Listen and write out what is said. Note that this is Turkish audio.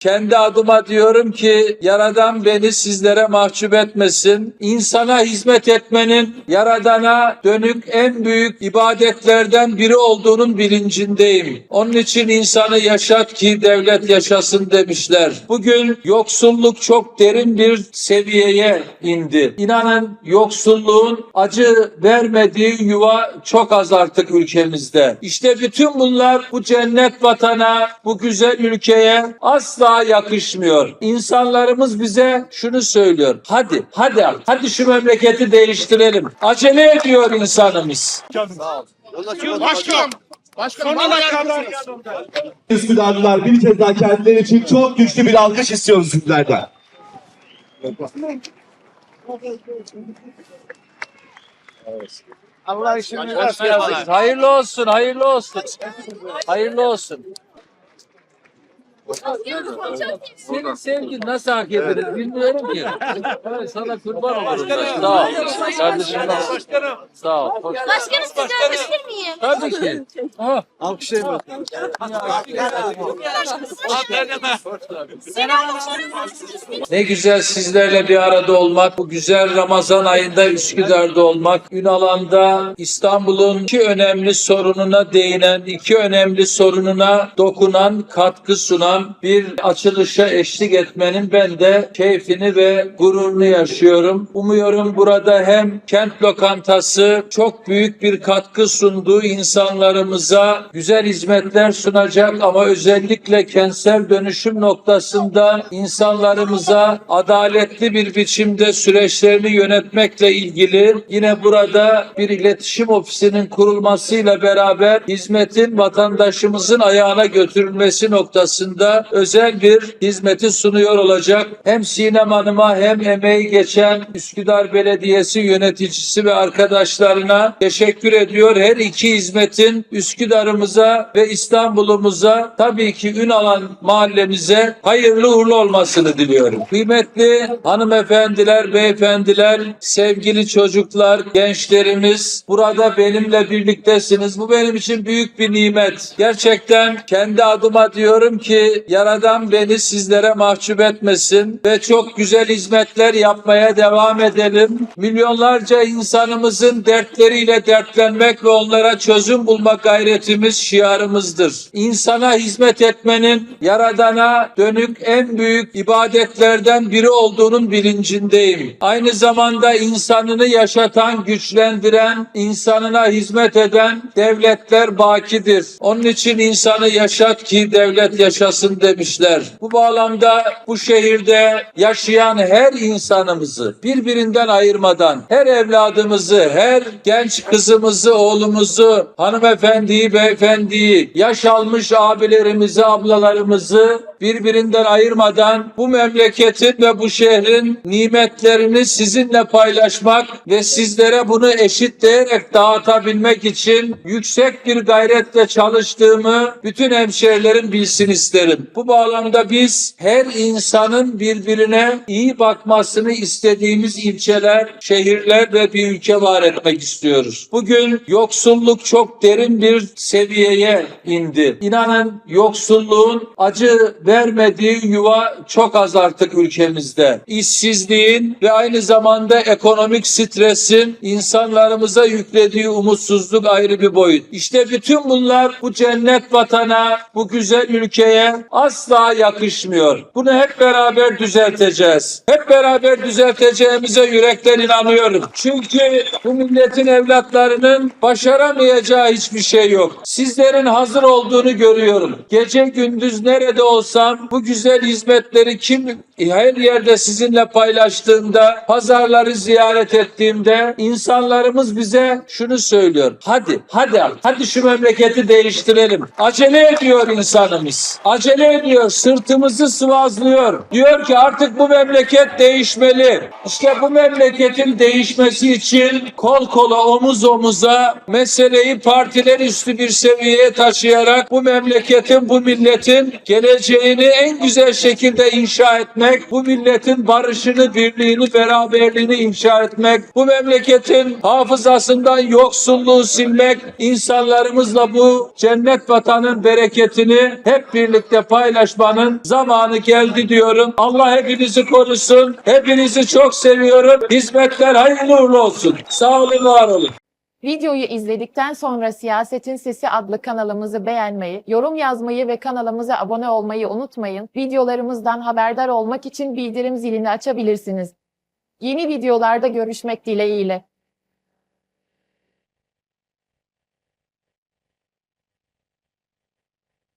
Kendi adıma diyorum ki Yaradan beni sizlere mahcup etmesin. İnsana hizmet etmenin Yaradan'a dönük en büyük ibadetlerden biri olduğunun bilincindeyim. Onun için insanı yaşat ki devlet yaşasın demişler. Bugün yoksulluk çok derin bir seviyeye indi. İnanın yoksulluğun acı vermediği yuva çok az artık ülkemizde. İşte bütün bunlar bu cennet vatana, bu güzel ülkeye asla yakışmıyor. İnsanlarımız bize şunu söylüyor. Hadi, hadi, hadi şu memleketi değiştirelim. Acele ediyor insanımız. Başkanım. Başkanım. Sonuna kadar. Üsküdarlılar bir kez daha kendileri için çok güçlü bir alkış istiyoruz sizlerden. Allah işini Hayırlı olsun, hayırlı olsun. Hayırlı olsun. Senin sevgin nasıl hak edilir bilmiyorum ki. Ben sana kurban olurum. Sağ ol. Kardeşim sağ ol. Hoş- Başkanım sizi öpüşür miyim? Tabii ki. Ha. Ne güzel sizlerle bir arada olmak, bu güzel Ramazan ayında Üsküdar'da olmak, Ünalan'da İstanbul'un iki önemli sorununa değinen, iki önemli sorununa dokunan, katkı sunan bir açılışa eşlik etmenin ben de keyfini ve gururunu yaşıyorum. Umuyorum burada hem kent lokantası çok büyük bir katkı sunduğu insanlarımıza güzel hizmetler sunacak ama özellikle kentsel dönüşüm noktasında insanlarımıza adaletli bir biçimde süreçlerini yönetmekle ilgili yine burada bir iletişim ofisinin kurulmasıyla beraber hizmetin vatandaşımızın ayağına götürülmesi noktasında özel bir hizmeti sunuyor olacak. Hem Sinem Hanım'a hem emeği geçen Üsküdar Belediyesi yöneticisi ve arkadaşlarına teşekkür ediyor. Her iki hizmetin Üsküdar'ımıza ve İstanbul'umuza tabii ki Ünalan mahallemize hayırlı uğurlu olmasını diliyorum. Kıymetli hanımefendiler, beyefendiler, sevgili çocuklar, gençlerimiz burada benimle birliktesiniz. Bu benim için büyük bir nimet. Gerçekten kendi adıma diyorum ki Yaradan beni sizlere mahcup etmesin ve çok güzel hizmetler yapmaya devam edelim. Milyonlarca insanımızın dertleriyle dertlenmek ve onlara çözüm bulmak gayretimiz şiarımızdır. İnsana hizmet etmenin Yaradan'a dönük en büyük ibadetlerden biri olduğunun bilincindeyim. Aynı zamanda insanını yaşatan, güçlendiren, insanına hizmet eden devletler bakidir. Onun için insanı yaşat ki devlet yaşasın demişler. Bu bağlamda bu şehirde yaşayan her insanımızı birbirinden ayırmadan her evladımızı, her genç kızımızı, oğlumuzu, hanımefendiyi, beyefendiyi, yaş almış abilerimizi, ablalarımızı birbirinden ayırmadan bu memleketin ve bu şehrin nimetlerini sizinle paylaşmak ve sizlere bunu eşitleyerek dağıtabilmek için yüksek bir gayretle çalıştığımı bütün hemşehrilerin bilsin isterim. Bu bağlamda biz her insanın birbirine iyi bakmasını istediğimiz ilçeler, şehirler ve bir ülke var etmek istiyoruz. Bugün yoksulluk çok derin bir seviyeye indi. İnanın yoksulluğun acı vermediği yuva çok az artık ülkemizde. İşsizliğin ve aynı zamanda ekonomik stresin insanlarımıza yüklediği umutsuzluk ayrı bir boyut. İşte bütün bunlar bu cennet vatana, bu güzel ülkeye asla yakışmıyor. Bunu hep beraber düzelteceğiz. Hep beraber düzelteceğimize yürekten inanıyorum. Çünkü bu milletin evlatlarının başaramayacağı hiçbir şey yok. Sizlerin hazır olduğunu görüyorum. Gece gündüz nerede olsam bu güzel hizmetleri kim her yerde sizinle paylaştığımda, pazarları ziyaret ettiğimde insanlarımız bize şunu söylüyor. Hadi, hadi, hadi şu memleketi değiştirelim. Acele ediyor insanımız. Acele ediyor, sırtımızı sıvazlıyor. Diyor ki artık bu memleket değişmeli. İşte bu memleketin değişmesi için kol kola, omuz omuza meseleyi partiler üstü bir seviyeye taşıyarak bu memleketin, bu milletin geleceğini en güzel şekilde inşa etmek, bu milletin barışını, birliğini, beraberliğini inşa etmek, bu memleketin hafızasından yoksulluğu silmek, insanlarımızla bu cennet vatanın bereketini hep birlikte hepinizle paylaşmanın zamanı geldi diyorum. Allah hepinizi korusun. Hepinizi çok seviyorum. Hizmetler hayırlı uğurlu olsun. Sağ olun, var olun. Videoyu izledikten sonra Siyasetin Sesi adlı kanalımızı beğenmeyi, yorum yazmayı ve kanalımıza abone olmayı unutmayın. Videolarımızdan haberdar olmak için bildirim zilini açabilirsiniz. Yeni videolarda görüşmek dileğiyle.